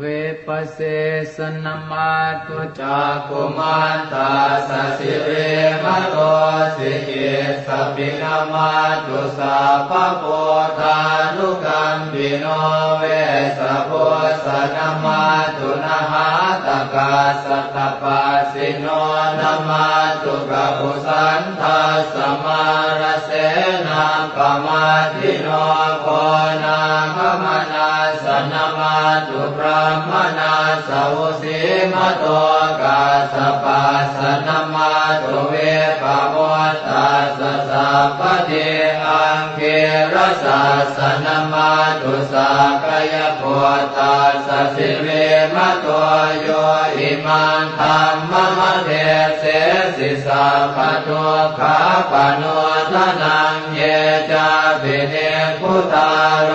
เวปัสเสสนมาตุจากกุมันตาสสิเรมโตสิกิสปินมาตุสาปะโพธานุกัมปิโนเวสโพสนมาตุนะหาตกาสัตปัสิโนนมาตุกะปุสันทัสสมารเสนาปมาทิโนโคนาคมนา นมาตุพระมนาสาวสีมะโตกาสปัสนมาตุเวปะโมตัสสะสัพพะเทอังเครสัสนมาตุสากายโพตัสสิเวมะโตโยอิมังธรรมมะเทเสสิสัพพะทุขาปโนทนังเยจาปิเนพุทธาโร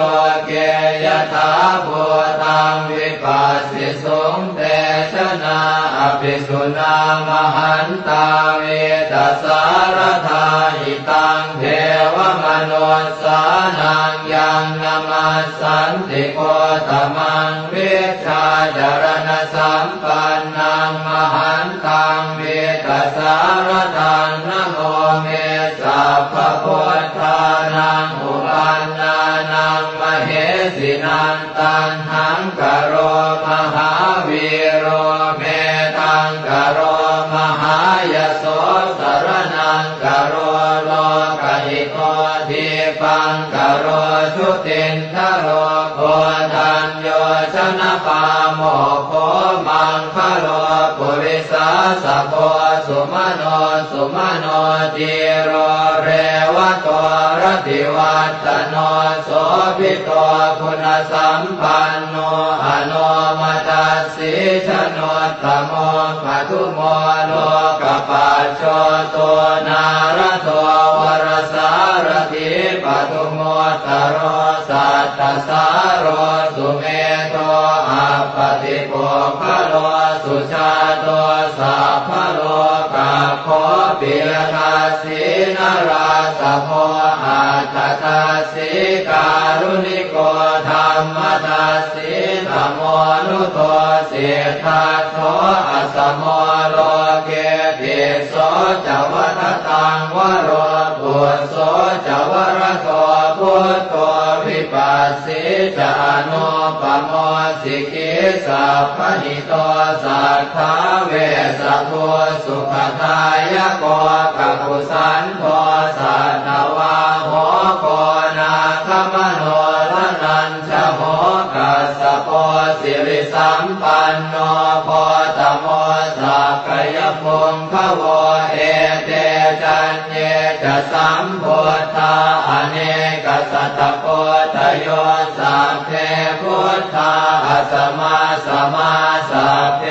ภิสุนามหันตาเวตสารธาหิตังเทวมนสานังยังนามาสันติโกตมังเวชาจารณสัมปันนังมหันตังเวตสารทังนโมเมสัพพพุทธานังอุปันนานังมเหสินันตัน โสส รติวัตโนโสภิโตคุณสัมปันโนอโนมัตสสิชโนตโมปทุโมโลกปัจโชโตนารโตวรสารถิปทุโมตโรสัตตสารโสุเมโตอาปฏิโภคโลสุชาโตสัพพโลกาโคปิยทาสีนาราสโสมโลเกติโสจวัฏตังวโรปุโสจวรโตพุทโตวิปัสสิจานุปโมสิกิสัพพหิโตสัทธาเวสะโพสุขทายโกกักุสันโทสัตวาโหโกนาคมโนลนัญชโหกัสสะโพสิริสัมปันโน สัมโพธาอเนกสัตตโพธโยสัพเพพุทธาอัสมาสมาสัพเพ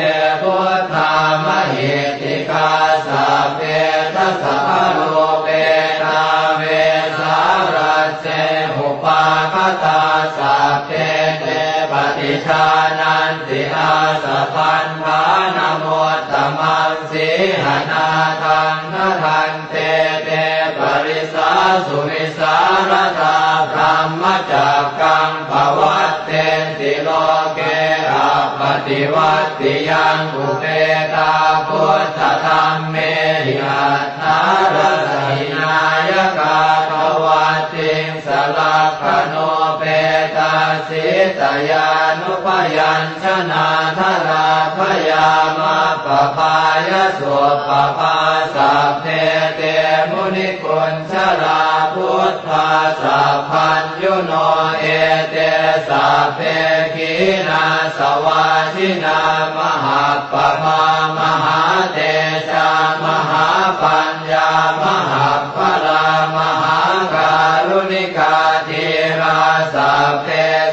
พุทธามหิติกาสัพเพทัสสะโลเปตาเวสารัสเสหุปาคตาสัพเพเตปฏิชานันติอาสะพันธานโมจักกังภวัตเตนติโลเกอาปฏิวัติยังอุเปตาพุทธธรรมเมยัตถารสหินายกาภวัตติงสลักขโนเปตาสิตยานุปยัญชนะทราพยามาปปายสุปปาสัพเพเตมุนิกุลชราพุทธาสัพพัย โนเอเตสัพเพขีนาสวาชินามหาปภามหาเตชามหาปัญญามหาพลามหาการุณิกาทีราสัพเพ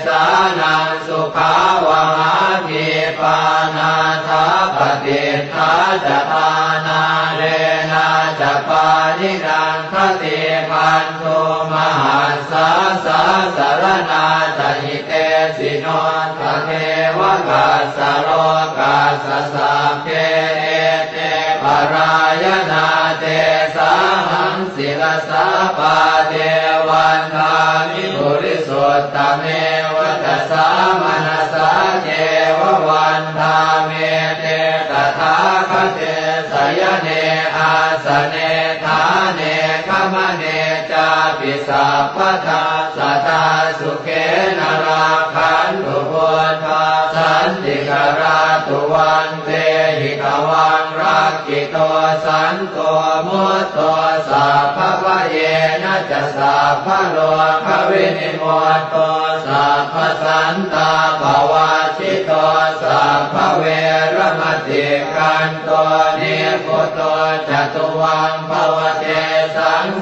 สานังสุขาวหาทีปานาทาปฏิทาจตานาเรนาจปานิดังคติพันโทมหา สาสารนาจะหิเตสินนทะเทวกาสโรกาสสัเพเอเตปรายนาเตสาหังศิลสาปาเทวันทามิบุริสุตตะเมวตัสสามนัสาเทววันทาเมเตตถาคเตสยเนอาสเนทาเนขมเน ปิสัพพทาสตาสุเขนราคันตุพุทธาสันติกราตุวันเตหิตวังรักกิโตสันโตมุตโตสัพพะเยนะจะสัพพะโลกวินิโมตโตสัพพสันตาภวาชิโตสัพพเวรมติกันโตเนโกโตจตุวังภวเต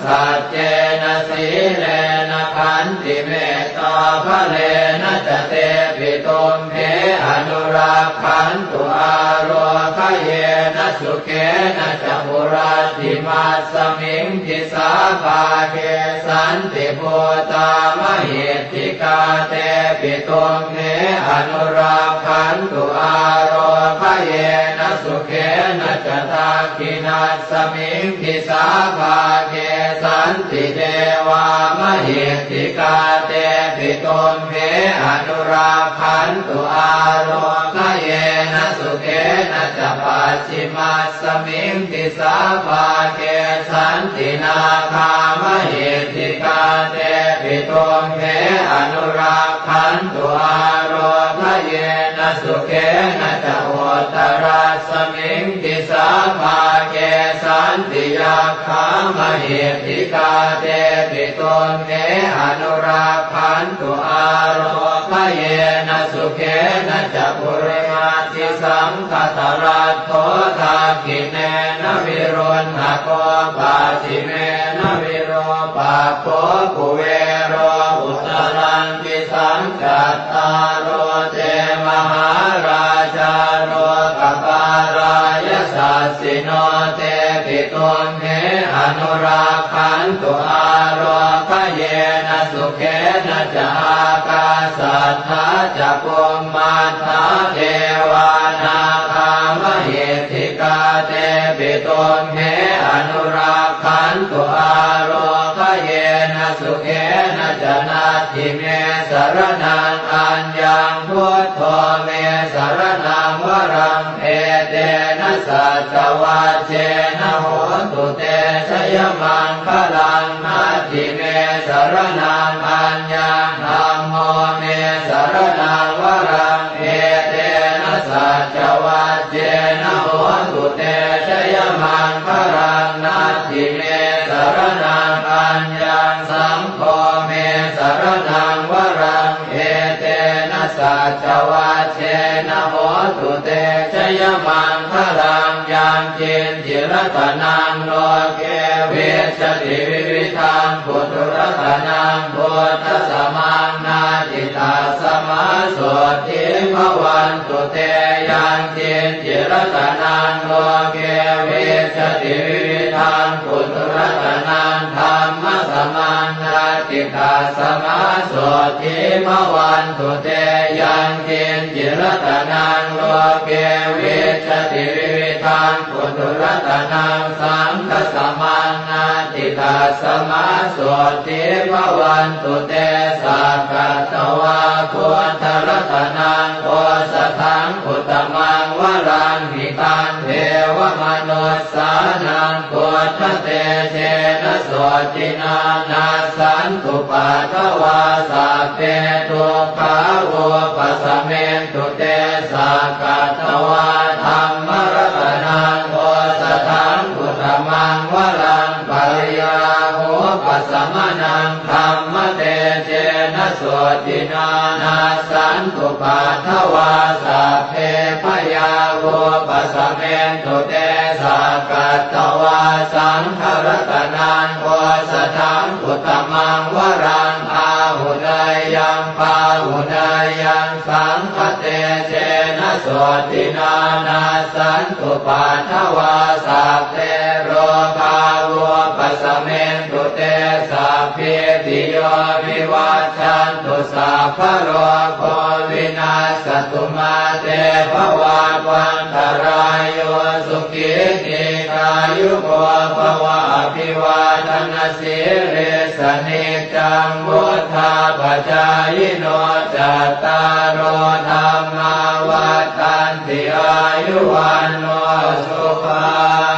สัจเจนะสีเลนะขันติเมตตาภะเลนะจะเตปิตุมเพอนุรักขันตุอาโรคเยนะสุเขนะจะปุราติมาสมิงทิสาภาเกสันติโพตามเหติกาเตปิตุมเพอนุรักขันตุอาโรคเย สุเขนะจตาคินาสมิงทิสาภาเกสันติเทวามเหติกาเตปิตุมเพอนุรักขันตุอาโรคเยนะสุเขนะจปัจฉิมาสมิงทิสาภาเกสันตินาคามเหติกาเตปิตุมเพอนุรักขันตุอาโรค เยนะสุเขนะจะโอตรัสมิงทิสาภาเกสันติยาคามเหติกาเตปิตุมเพอนุรักขันตุอาโรคเยนะสุเขนะจะปุริมาติสังคตรัตโตทากิเนนะวิรุณหโกปาติเมนะวิโรปาโก นุราคันตุอาโรคเยนะสุเขนะจะอากาสัทธาจะปุมมาทาเทวานาคามเหติกาเตปิตุมเหอนุร ลังนา นะสัจวัเจนะโหตุเตชยมังคลังยังจินจิรตนังโลเกเวชติวิวิธังพุทธรัตนังพุทธสมังนาจิตาสมาโสติภวันตุเตยังจินจิรตนังโลเกเวชติวิ ตาสมาโสติภวันตุเตยังจินจิรตนังโลเกเวชติวิวิธังพุทธรัตนังสังฆสมังนาติตาสมาโสติภวันตุเตสักกตวาพุทธรัตนังโอสถังพุทธมังวรังหิตังเทวมนุสสานังพุทธเตเชนะโสตินานาสั นตุปัทวาสัพเพตุขาโวปัสเมนตุเตสักา นตุปัทวาสัพเพพยาโวปัสสเมนตุเตสักกัตตวาสังฆรัตนังโอสถังพุทธมังวรังอาหุนายยังปาหุนายยังสังฆเตเจนะโสตินานาสันตุปัทวาสัพเพโรคาโวปัสสเมนตุเตสัพเพติโยวิวัชชัน ตุสัพพะโรโควินาสตุมาเตภวัตวันตรายโยสุขิติกายุโกภวะอภิวาทนาสิเรสเนจังวุธาปจายโนจัตตารโอธรรมาวัฏันติอายุวันโนสุขัง